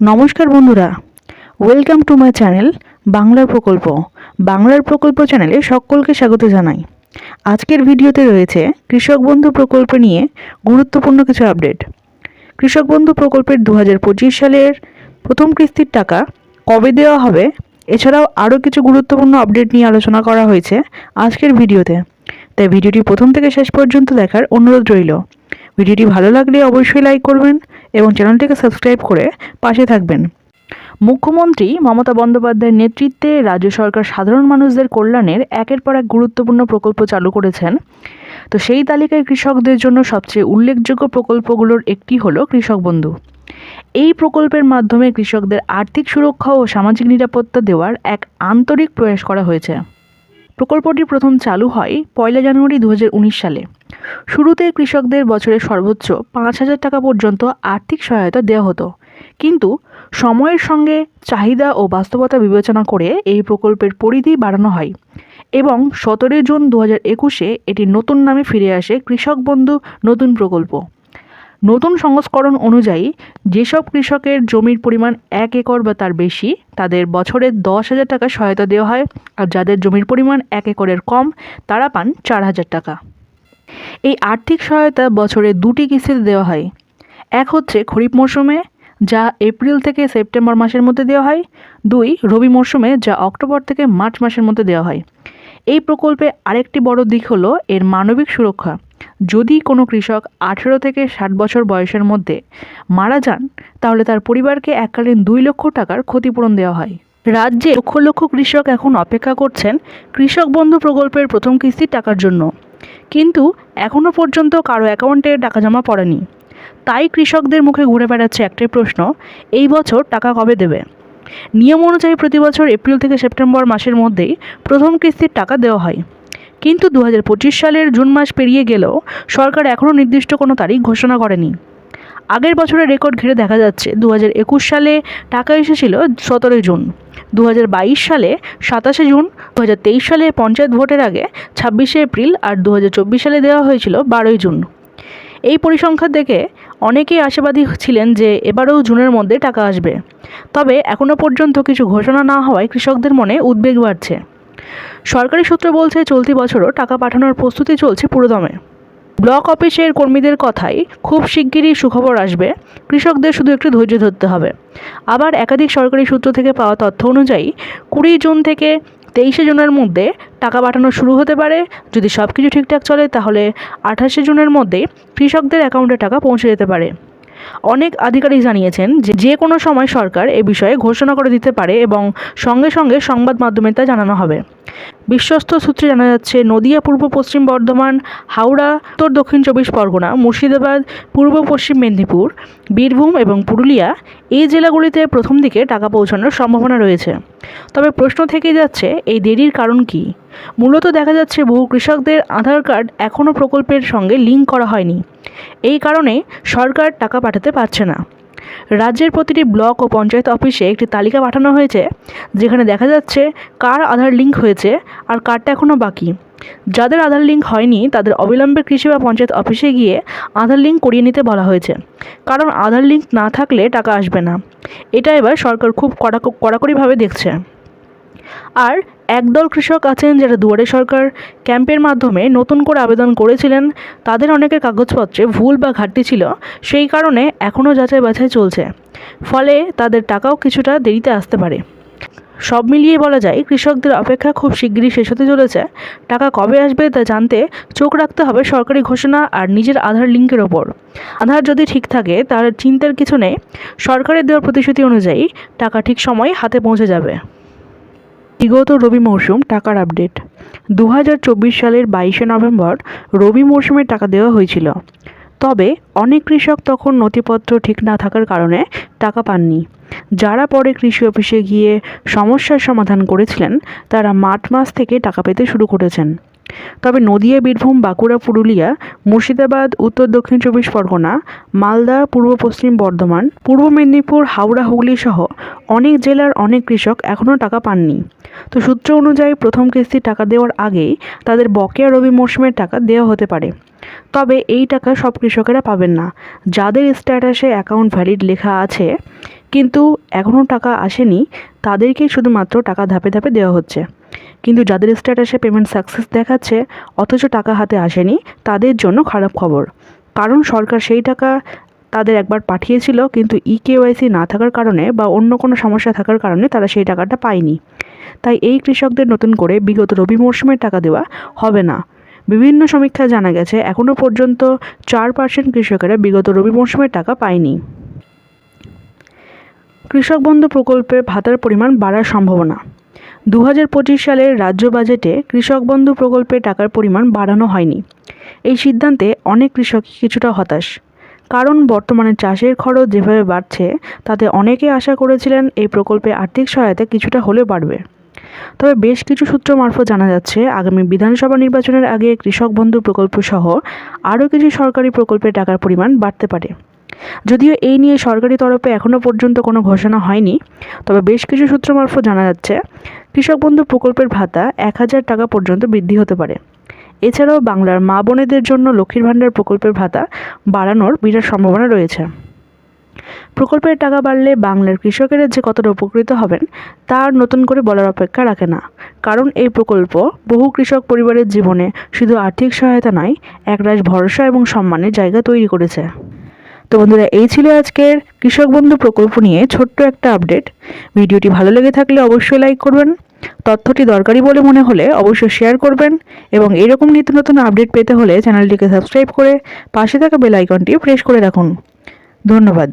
নমস্কার বন্ধুরা। Welcome to my channel বাংলার প্রকল্প। বাংলার প্রকল্প চ্যানেলে সকলকে স্বাগত জানাই। আজকের ভিডিওতে রয়েছে কৃষক বন্ধু প্রকল্প নিয়ে গুরুত্বপূর্ণ কিছু আপডেট কৃষক বন্ধু প্রকল্পের দু হাজার পঁচিশ সালের প্রথম কিস্তির টাকা কবে দেওয়া হবে? এছাড়াও আরও কিছু গুরুত্বপূর্ণ আপডেট নিয়ে আলোচনা করা হয়েছে আজকের ভিডিওতে। তাই ভিডিওটি প্রথম থেকে শেষ পর্যন্ত দেখার অনুরোধ রইল। ভিডিওটি ভালো লাগলে অবশ্যই লাইক করবেন এবং চ্যানেলটিকে সাবস্ক্রাইব করে পাশে থাকবেন। মুখ্যমন্ত্রী মমতা বন্দ্যোপাধ্যায়ের নেতৃত্বে রাজ্য সরকার সাধারণ মানুষদের কল্যাণের একের পর এক গুরুত্বপূর্ণ প্রকল্প চালু করেছেন। তো সেই তালিকায় কৃষকদের জন্য সবচেয়ে উল্লেখযোগ্য প্রকল্পগুলোর একটি হলো কৃষক বন্ধু। এই প্রকল্পের মাধ্যমে কৃষকদের আর্থিক সুরক্ষা ও সামাজিক নিরাপত্তা দেওয়ার এক আন্তরিক প্রয়াস করা হয়েছে। প্রকল্পটি প্রথম চালু হয় পয়লা জানুয়ারি দু হাজার উনিশ সালে। শুরুতে কৃষকদের বছরে সর্বোচ্চ পাঁচ হাজার টাকা পর্যন্ত আর্থিক সহায়তা দেওয়া হতো। কিন্তু সময়ের সঙ্গে চাহিদা ও বাস্তবতা বিবেচনা করে এই প্রকল্পের পরিধি বাড়ানো হয় এবং সতেরোই জুন দু হাজার একুশে এটি নতুন নামে ফিরে আসে কৃষক বন্ধু নতুন প্রকল্প। নতুন সংস্করণ অনুযায়ী যেসব কৃষকের জমির পরিমাণ এক একর বা তার বেশি, তাদের বছরে দশ হাজার টাকা সহায়তা দেওয়া হয় আর যাদের জমির পরিমাণ এক একরের কম, তারা পান চার হাজার টাকা। এই আর্থিক সহায়তা বছরে দুটি কিস্তিতে দেওয়া হয়। এক হচ্ছে খরিফ মরশুমে, যা এপ্রিল থেকে সেপ্টেম্বর মাসের মধ্যে দেওয়া হয়। দুই, রবি মরশুমে, যা অক্টোবর থেকে মার্চ মাসের মধ্যে দেওয়া হয়। এই প্রকল্পে আরেকটি বড় দিক হলো এর মানবিক সুরক্ষা। যদি কোনো কৃষক আঠেরো থেকে ষাট বছর বয়সের মধ্যে মারা যান, তাহলে তার পরিবারকে এককালীন দুই লক্ষ টাকার ক্ষতিপূরণ দেওয়া হয়। রাজ্যে লক্ষ লক্ষ কৃষক এখন অপেক্ষা করছেন কৃষক বন্ধু প্রকল্পের প্রথম কিস্তির টাকার জন্য। কিন্তু এখনও পর্যন্ত কারও অ্যাকাউন্টে টাকা জমা পড়েনি। তাই কৃষকদের মুখে ঘুরে বেড়াচ্ছে একটাই প্রশ্ন, এই বছর টাকা কবে দেবে? নিয়ম অনুযায়ী প্রতি বছর এপ্রিল থেকে সেপ্টেম্বর মাসের মধ্যেই প্রথম কিস্তির টাকা দেওয়া হয়। কিন্তু দু হাজার পঁচিশ সালের জুন মাস পেরিয়ে গেলেও সরকার এখনও নির্দিষ্ট কোনো তারিখ ঘোষণা করেনি। আগের বছরের রেকর্ড ঘিরে দেখা যাচ্ছে দু হাজার একুশ সালে টাকা এসেছিল সতেরোই জুন দু হাজার বাইশ সালে সাতাশে জুন দু হাজার তেইশ সালে পঞ্চায়েত ভোটের আগে ছাব্বিশে এপ্রিল আর দু হাজার চব্বিশ সালে দেওয়া হয়েছিল বারোই জুন। এই পরিসংখ্যান দেখে অনেকেই আশাবাদী ছিলেন যে এবারেও জুনের মধ্যে টাকা আসবে। তবে এখনও পর্যন্ত কিছু ঘোষণা না হওয়ায় কৃষকদের মনে উদ্বেগ বাড়ছে। সরকারি সূত্র বলছে, চলতি বছরও টাকা পাঠানোর প্রস্তুতি চলছে পুরোদমে। ব্লক অফিসের কর্মীদের কথাই খুব শিগগিরই সুখবর আসবে। কৃষকদের শুধু একটু ধৈর্য ধরতে হবে। আবার একাধিক সরকারি সূত্র থেকে পাওয়া তথ্য অনুযায়ী, কুড়ি জুন থেকে তেইশে জুনের মধ্যে টাকা পাঠানো শুরু হতে পারে। যদি সব কিছু ঠিকঠাক চলে, তাহলে আঠাশে জুনের মধ্যে কৃষকদের অ্যাকাউন্টে টাকা পৌঁছে যেতে পারে। অনেক আধিকারিক জানিয়েছেন যে যে কোনো সময় সরকার এ বিষয়ে ঘোষণা করে দিতে পারে এবং সঙ্গে সঙ্গে সংবাদ মাধ্যমে তা জানানো হবে। বিশ্বস্ত সূত্রে জানা যাচ্ছে, নদিয়া, পূর্ব পশ্চিম বর্ধমান, হাওড়া, উত্তর দক্ষিণ চব্বিশ পরগনা, মুর্শিদাবাদ, পূর্ব পশ্চিম মেদিনীপুর, বীরভূম এবং পুরুলিয়া এই জেলাগুলিতে প্রথম দিকে টাকা পৌঁছানোর সম্ভাবনা রয়েছে। তবে প্রশ্ন থেকে যাচ্ছে, এই দেরির কারণ কী? মূলত দেখা যাচ্ছে, বহু কৃষকদের আধার কার্ড এখনও প্রকল্পের সঙ্গে লিঙ্ক করা হয়নি। এই কারণে সরকার টাকা পাঠাতে পারছে না। রাজ্যের প্রতিটি ব্লক ও পঞ্চায়েত অফিসে একটি তালিকা পাঠানো হয়েছে, যেখানে দেখা যাচ্ছে কার আধার লিঙ্ক হয়েছে আর কারটা এখনও বাকি। যাদের আধার লিঙ্ক হয়নি, তাদের অবিলম্বে কৃষি বা পঞ্চায়েত অফিসে গিয়ে আধার লিঙ্ক করিয়ে নিতে বলা হয়েছে। কারণ আধার লিঙ্ক না থাকলে টাকা আসবে না। এটা এবার সরকার খুব কড়া কড়াকড়িভাবে দেখছে। আর একদল কৃষক আছেন যারা দুয়ারে সরকার ক্যাম্পের মাধ্যমে নতুন করে আবেদন করেছিলেন। তাদের অনেকের কাগজপত্রে ভুল বা ঘাটতি ছিল, সেই কারণে এখনও যাচাই বাছাই চলছে। ফলে তাদের টাকাও কিছুটা দেরিতে আসতে পারে। সব মিলিয়ে বলা যায়, কৃষকদের অপেক্ষা খুব শিগগিরই শেষ হতে চলেছে। টাকা কবে আসবে তা জানতে চোখ রাখতে হবে সরকারি ঘোষণা আর নিজের আধার লিঙ্কের ওপর। আধার যদি ঠিক থাকে, তার চিন্তার কিছু নেই। সরকারের দেওয়ার প্রতিশ্রুতি অনুযায়ী টাকা ঠিক সময়ে হাতে পৌঁছে যাবে। বিগত রবি মৌসুম টাকার আপডেট। দু হাজার চব্বিশ সালের বাইশে নভেম্বর রবি মৌসুমে টাকা দেওয়া হয়েছিল। তবে অনেক কৃষক তখন নথিপত্র ঠিক না থাকার কারণে টাকা পাননি। যারা পরে কৃষি অফিসে গিয়ে সমস্যার সমাধান করেছিলেন, তারা মার্চ মাস থেকে টাকা পেতে শুরু করেছেন। তবে নদিয়া, বীরভূম, বাঁকুড়া, পুরুলিয়া, মুর্শিদাবাদ, উত্তর, দক্ষিণ চব্বিশ পরগনা, মালদা, পূর্ব পশ্চিম বর্ধমান, পূর্ব মেদিনীপুর, হাওড়া, হুগলি সহ অনেক জেলার অনেক কৃষক এখনও টাকা পাননি। তো সূত্র অনুযায়ী প্রথম কিস্তির টাকা দেওয়ার আগেই তাদের বকেয়া রবি মরশুমের টাকা দেওয়া হতে পারে। তবে এই টাকা সব কৃষকেরা পাবেন না। যাদের স্ট্যাটাসে অ্যাকাউন্ট ভ্যালিড লেখা আছে, কিন্তু এখনও টাকা আসেনি, তাদেরকেই শুধুমাত্র টাকা ধাপে ধাপে দেওয়া হচ্ছে। কিন্তু যাদের স্ট্যাটাসে পেমেন্ট সাকসেস দেখাচ্ছে, অথচ টাকা হাতে আসেনি, তাদের জন্য খারাপ খবর। কারণ সরকার সেই টাকা তাদের একবার পাঠিয়েছিল, কিন্তু ই কেওয়াইসি না থাকার কারণে বা অন্য কোনো সমস্যা থাকার কারণে তারা সেই টাকাটা পায়নি। তাই এই কৃষকদের নতুন করে বিগত রবি মরশুমের টাকা দেওয়া হবে না। বিভিন্ন সমীক্ষায় জানা গেছে এখনও পর্যন্ত চার পার্সেন্ট কৃষকেরা বিগত রবি মরশুমের টাকা পায়নি। কৃষক বন্ধু প্রকল্পের ভাতার পরিমাণ বাড়ার সম্ভাবনা। দু হাজার পঁচিশ সালের রাজ্য বাজেটে কৃষক বন্ধু প্রকল্পে টাকার পরিমাণ বাড়ানো হয়নি। এই সিদ্ধান্তে অনেক কৃষক কিছুটা হতাশ। কারণ বর্তমানে চাষের খরচ যেভাবে বাড়ছে, তাতে অনেকে আশা করেছিলেন এই প্রকল্পে আর্থিক সহায়তা কিছুটা হলেও বাড়বে। তবে বেশ কিছু সূত্র মারফত জানা যাচ্ছে, আগামী বিধানসভা নির্বাচনের আগে কৃষক বন্ধু প্রকল্প সহ আরও কিছু সরকারি প্রকল্পে টাকার পরিমাণ বাড়তে পারে। যদিও এই নিয়ে সরকারি তরফে এখনও পর্যন্ত কোনো ঘোষণা হয়নি, তবে বেশ কিছু সূত্র মারফত জানা যাচ্ছে, কৃষক বন্ধু প্রকল্পের ভাতা এক হাজার টাকা পর্যন্ত বৃদ্ধি হতে পারে। এছাড়াও বাংলার মা বোনেদের জন্য লক্ষ্মীর ভাণ্ডার প্রকল্পের ভাতা বাড়ানোর বিরাট সম্ভাবনা রয়েছে। প্রকল্পের টাকা বাড়লে বাংলার কৃষকেরা যে কতটা উপকৃত হবেন, তা আর নতুন করে বলার অপেক্ষা রাখে না। কারণ এই প্রকল্প বহু কৃষক পরিবারের জীবনে শুধু আর্থিক সহায়তা নয়, একরাশ ভরসা এবং সম্মানের জায়গা তৈরি করেছে। বন্ধুরা, এই ছিল আজকের কৃষক বন্ধু প্রকল্প নিয়ে ছোট্ট একটা আপডেট ভিডিওটি ভালো লেগে থাকলে অবশ্যই লাইক করবেন। তথ্যটি দরকারি বলে মনে হলে অবশ্যই শেয়ার করবেন এবং এরকম নিত্য নতুন আপডেট পেতে হলে চ্যানেলটিকে সাবস্ক্রাইব করে পাশে থাকা বেল আইকনটি প্রেস করে রাখুন। ধন্যবাদ।